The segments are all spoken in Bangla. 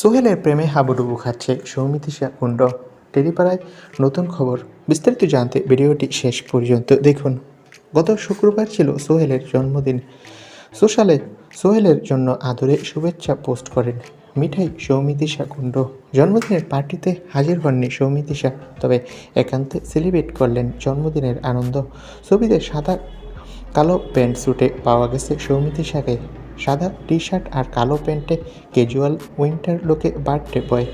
সোহেলের প্রেমে হাবুডুবু খাচ্ছে সৌমিতিশা কুণ্ড। টেরিপাড়ায় নতুন খবর। বিস্তারিত জানতে ভিডিওটি শেষ পর্যন্ত দেখুন। গত শুক্রবার ছিল সোহেলের জন্মদিন। সোশ্যালে সোহেলের জন্য আদরে শুভেচ্ছা পোস্ট করেন মিঠাই সৌমিতিশা কুণ্ড। জন্মদিনের পার্টিতে হাজির হননি সৌমিতিশা তবে একান্তে সেলিব্রেট করলেন জন্মদিনের আনন্দ। ছবিতে সাদা কালো প্যান্ট স্যুটে পাওয়া গেছে সৌমিতিশাকে সাদা টি শার্ট আর কালো প্যান্টে ক্যাজুয়াল উইন্টার লোকে বার্থডে বয়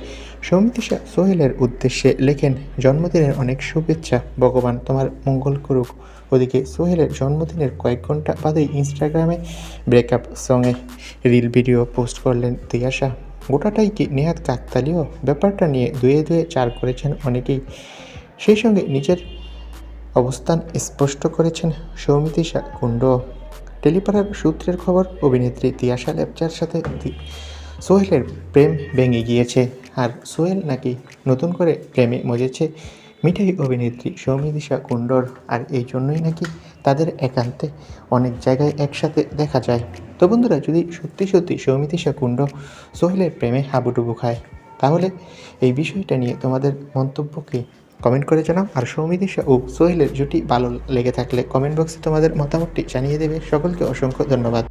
সৌমিতিশা সোহেলের উদ্দেশ্যে লেখেন, জন্মদিনের অনেক শুভেচ্ছা, ভগবান তোমার মঙ্গল করুক। ওদিকে সোহেলের জন্মদিনের কয়েক ঘণ্টা বাদেই ইনস্টাগ্রামে ব্রেকআপ সঙ্গে রিল ভিডিও পোস্ট করলেন তিয়াশা গোটাটাই কি নেহাত কাকতালীয়? ব্যাপারটা নিয়ে দুয়ে দুয়ে চার করেছেন অনেকেই। সেই সঙ্গে নিজের অবস্থান স্পষ্ট করেছেন সৌমিতিশা কুণ্ড। টেলিপাড়ার সূত্রের খবর, অভিনেত্রী তিয়াশা লেপচার সাথে সোহেলের প্রেম ভেঙে গিয়েছে। আর সোহেল নাকি নতুন করে প্রেমে মজেছে মিঠাই অভিনেত্রী সৌমিদিশা কুণ্ডর। আর এই জন্যই নাকি তাদের একান্তে অনেক জায়গায় একসাথে দেখা যায়। তো বন্ধুরা, যদি সত্যি সত্যি সৌমিতিশা কুণ্ড সোহেলের প্রেমে হাবুডুবু খায়, তাহলে এই বিষয়টা নিয়ে তোমাদের মন্তব্য কি কমেন্ট করে জানাও। আর সৌমিদিশা ও সোহেলের জুটি ভালো লেগে থাকলে কমেন্ট বক্সে তোমাদের মতামতটি জানিয়ে দেবে। সকলকে অসংখ্য ধন্যবাদ।